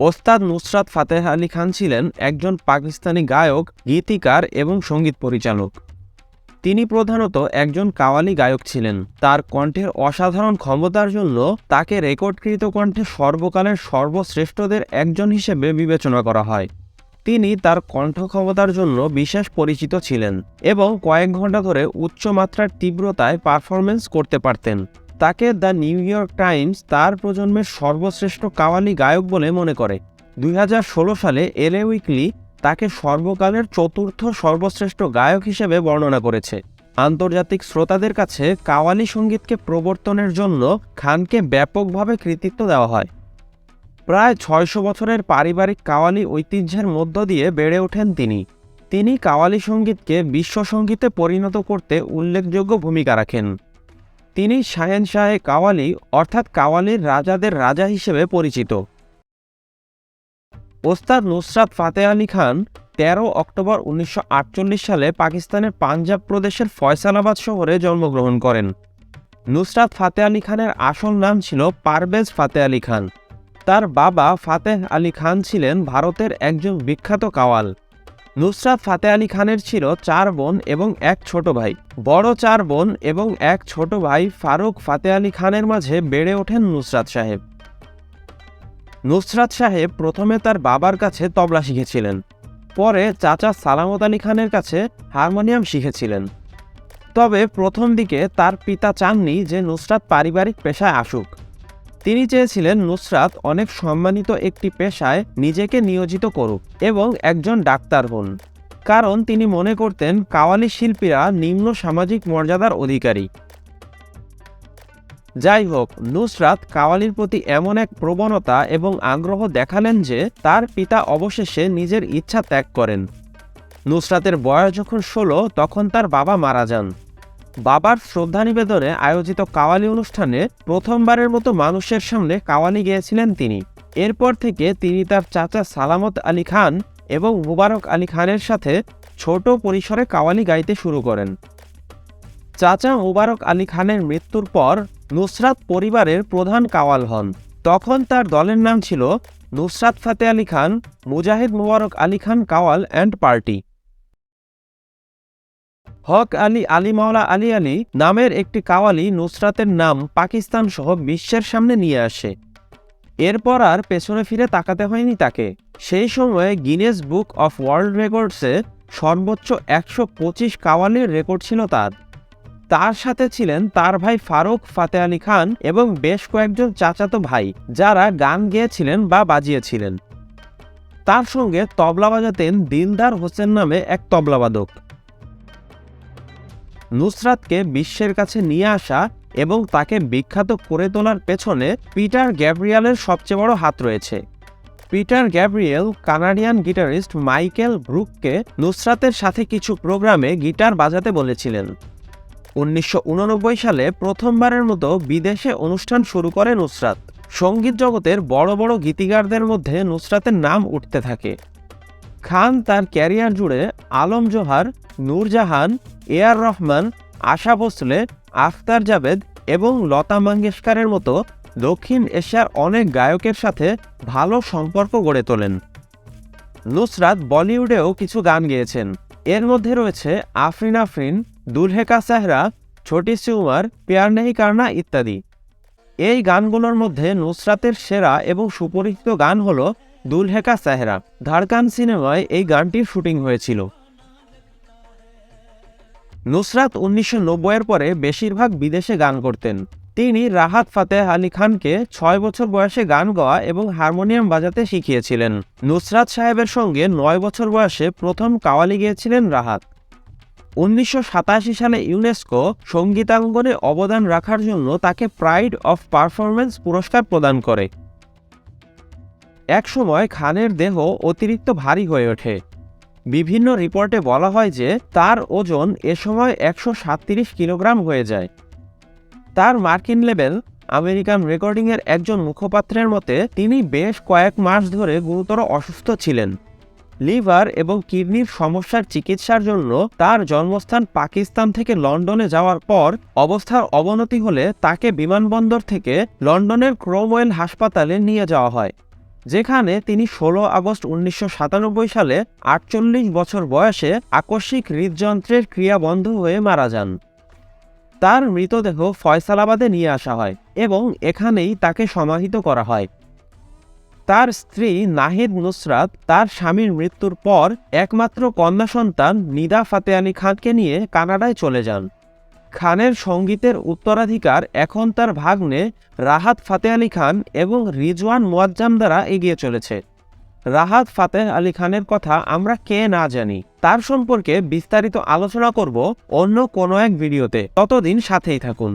ওস্তাদ নুসরাত ফাতেহ আলী খান ছিলেন একজন পাকিস্তানি গায়ক, গীতিকার এবং সংগীত পরিচালক। তিনি প্রধানত একজন কাওয়ালি গায়ক ছিলেন। তার কণ্ঠের অসাধারণ ক্ষমতার জন্য তাকে রেকর্ডকৃত কণ্ঠে সর্বকালের সর্বশ্রেষ্ঠদের একজন হিসেবে বিবেচনা করা হয়। তিনি তার কণ্ঠ ক্ষমতার জন্য বিশেষ পরিচিত ছিলেন এবং কয়েক ঘণ্টা ধরে উচ্চমাত্রার তীব্রতায় পারফরমেন্স করতে পারতেন। তাকে দ্য নিউ ইয়র্ক টাইমস তার প্রজন্মের সর্বশ্রেষ্ঠ কাওয়ালি গায়ক বলে মনে করে। দুই হাজার ষোলো সালে এলে উইকলি তাকে সর্বকালের চতুর্থ সর্বশ্রেষ্ঠ গায়ক হিসেবে বর্ণনা করেছে। আন্তর্জাতিক শ্রোতাদের কাছে কাওয়ালি সঙ্গীতকে প্রবর্তনের জন্য খানকে ব্যাপকভাবে কৃতিত্ব দেওয়া হয়। প্রায় ছয়শো বছরের পারিবারিক কাওয়ালি ঐতিহ্যের মধ্য দিয়ে বেড়ে ওঠেন তিনি। তিনি কাওয়ালি সঙ্গীতকে বিশ্ব সঙ্গীতে পরিণত করতে উল্লেখযোগ্য ভূমিকা রাখেন। তিনি শাহেন শাহে কাওয়ালি, অর্থাৎ কাওয়ালির রাজাদের রাজা হিসেবে পরিচিত। ওস্তাদ নুসরাত ফাতে আলী খান তেরো অক্টোবর উনিশশো আটচল্লিশ সালে পাকিস্তানের পাঞ্জাব প্রদেশের ফয়সালাবাদ শহরে জন্মগ্রহণ করেন। নুসরাত ফাতে আলী খানের আসল নাম ছিল পারভেজ ফাতে আলী খান। তার বাবা ফাতেহ আলী খান ছিলেন ভারতের একজন বিখ্যাত কাওয়াল। নুসরাত ফাতে আলী খানের ছিল চার বোন এবং এক ছোট ভাই। বড় চার বোন এবং এক ছোট ভাই ফারুক ফাতে আলী খানের মাঝে বেড়ে ওঠেন নুসরাত সাহেব। নুসরাত সাহেব প্রথমে তার বাবার কাছে তবলা শিখেছিলেন। পরে চাচা সালামত আলী খানের কাছে হারমোনিয়াম শিখেছিলেন। তবে প্রথম দিকে তার পিতা চাননি যে নুসরাত পারিবারিক পেশায় আসুক। তিনি চেয়েছিলেন নুসরাত অনেক সম্মানিত একটি পেশায় নিজেকে নিয়োজিত করুক এবং একজন ডাক্তার হন। কারণ তিনি মনে করতেন কাওয়ালি শিল্পীরা নিম্ন সামাজিক মর্যাদার অধিকারী। যাই হোক, নুসরাত কাওয়ালির প্রতি এমন এক প্রবণতা এবং আগ্রহ দেখালেন যে তার পিতা অবশেষে নিজের ইচ্ছা ত্যাগ করেন। নুসরাতের বয়স যখন ষোলো, তখন তার বাবা মারা যান। বাবার শ্রদ্ধা নিবেদনে আয়োজিত কাওয়ালি অনুষ্ঠানে প্রথমবারের মতো মানুষের সামনে কাওয়ালি গেয়েছিলেন তিনি। এরপর থেকে তিনি তার চাচা সালামত আলী খান এবং মুবারক আলী খানের সাথে ছোট পরিসরে কাওয়ালি গাইতে শুরু করেন। চাচা মুবারক আলী খানের মৃত্যুর পর নুসরাত পরিবারের প্রধান কাওয়াল হন। তখন তার দলের নাম ছিল নুসরাত ফাতে আলী খান, মুজাহিদ মুবারক আলী খান কাওয়াল অ্যান্ড পার্টি। হক আলী আলী মাওলা আলী আলী নামের একটি কাওয়ালি নুসরাতের নাম পাকিস্তান সহ বিশ্বের সামনে নিয়ে আসে। এরপর আর পেছনে ফিরে তাকাতে হয়নি তাকে। সেই সময়ে গিনেস বুক অফ ওয়ার্ল্ড রেকর্ডসে সর্বোচ্চ একশো পঁচিশ কাওয়ালির রেকর্ড ছিল তার। তার সাথে ছিলেন তার ভাই ফারুক ফাতে আলী খান এবং বেশ কয়েকজন চাচাতো ভাই, যারা গান গেয়েছিলেন বা বাজিয়েছিলেন। তার সঙ্গে তবলা বাজাতেন দিলদার হোসেন নামে এক তবলাবাদক। নুসরাতকে বিশ্বের কাছে নিয়ে আসা এবং তাকে বিখ্যাত করে তোলার পেছনে পিটার গ্যাব্রিয়ালের সবচেয়ে বড় হাত রয়েছে। Peter Gabriel, Canadian guitarist Michael ব্রুককে নুসরাতের সাথে কিছু প্রোগ্রামে গিটার বাজাতে বলেছিলেন। উনিশশো উননব্বই সালে প্রথমবারের মতো বিদেশে অনুষ্ঠান শুরু করে নুসরাত। সংগীত জগতের বড় বড় গীতিকারদের মধ্যে নুসরাতের নাম উঠতে থাকে। খান তার ক্যারিয়ার জুড়ে আলম জোহার, নূরজাহান, এ আর রহমান, আশা ভোসলে আখতার জাবেদ এবং লতা মঙ্গেশকরের মতো দক্ষিণ এশিয়ার অনেক গায়কের সাথে ভালো সম্পর্ক গড়ে তোলেন। নুসরাত বলিউডেও কিছু গান গেয়েছেন। এর মধ্যে রয়েছে আফরিন আফরিন, দুলহেকা সাহরা, ছোটি সিউমার পেয়ার নেহি কারনা ইত্যাদি। এই গানগুলোর মধ্যে নুসরাতের সেরা এবং সুপরিচিত গান হল দুলহেকা সাহরা। ধারকান সিনেমায় এই গানটির শুটিং হয়েছিল। নুসরাত উনিশশো এর পরে বেশিরভাগ বিদেশে গান করতেন। তিনি রাহাত ফাতেহ আলী খানকে ছয় বছর বয়সে গান গাওয়া এবং হারমোনিয়াম বাজাতে শিখিয়েছিলেন। নুসরাত সাহেবের সঙ্গে নয় বছর বয়সে প্রথম কাওয়ালি গিয়েছিলেন রাহাত। উনিশশো সাতাশি সালে ইউনেস্কো সঙ্গীতাঙ্গনে অবদান রাখার জন্য তাকে প্রাইড অফ পারফরমেন্স পুরস্কার প্রদান করে। একসময় খানের দেহ অতিরিক্ত ভারী হয়ে ওঠে। বিভিন্ন রিপোর্টে বলা হয় যে তার ওজন এ সময় একশো কিলোগ্রাম হয়ে যায়। তার মার্কিন লেভেল আমেরিকান রেকর্ডিংয়ের একজন মুখপাত্রের মতে, তিনি বেশ কয়েক মাস ধরে গুরুতর অসুস্থ ছিলেন। লিভার এবং কিডনির সমস্যার চিকিৎসার জন্য তার জন্মস্থান পাকিস্তান থেকে লন্ডনে যাওয়ার পর অবস্থার অবনতি হলে তাকে বিমানবন্দর থেকে লন্ডনের ক্রোমওয়েল হাসপাতালে নিয়ে যাওয়া হয়। যেখানে তিনি ষোলো আগস্ট উনিশশো সাতানব্বই সালে আটচল্লিশ বছর বয়সে আকস্মিক হৃদযন্ত্রের ক্রিয়া বন্ধ হয়ে মারা যান। তার মৃতদেহ ফয়সালাবাদে নিয়ে আসা হয় এবং এখানেই তাকে সমাহিত করা হয়। তার স্ত্রী নাহিদ নুসরাত তার স্বামীর মৃত্যুর পর একমাত্র কন্যা সন্তান নিদা ফাতে আলী খানকে নিয়ে কানাডায় চলে যান। খানের সঙ্গীতের উত্তরাধিকার এখন তার ভাগ্নে রাহাত ফাতে আলী খান এবং রিজওয়ান মোয়াজ্জাম দ্বারা এগিয়ে চলেছে। রাহাত ফাতেহ আলী খানের কথা আমরা কে না জানি, তার সম্পর্কে বিস্তারিত আলোচনা করব অন্য কোনো এক ভিডিওতে। ততদিন সাথেই থাকুন।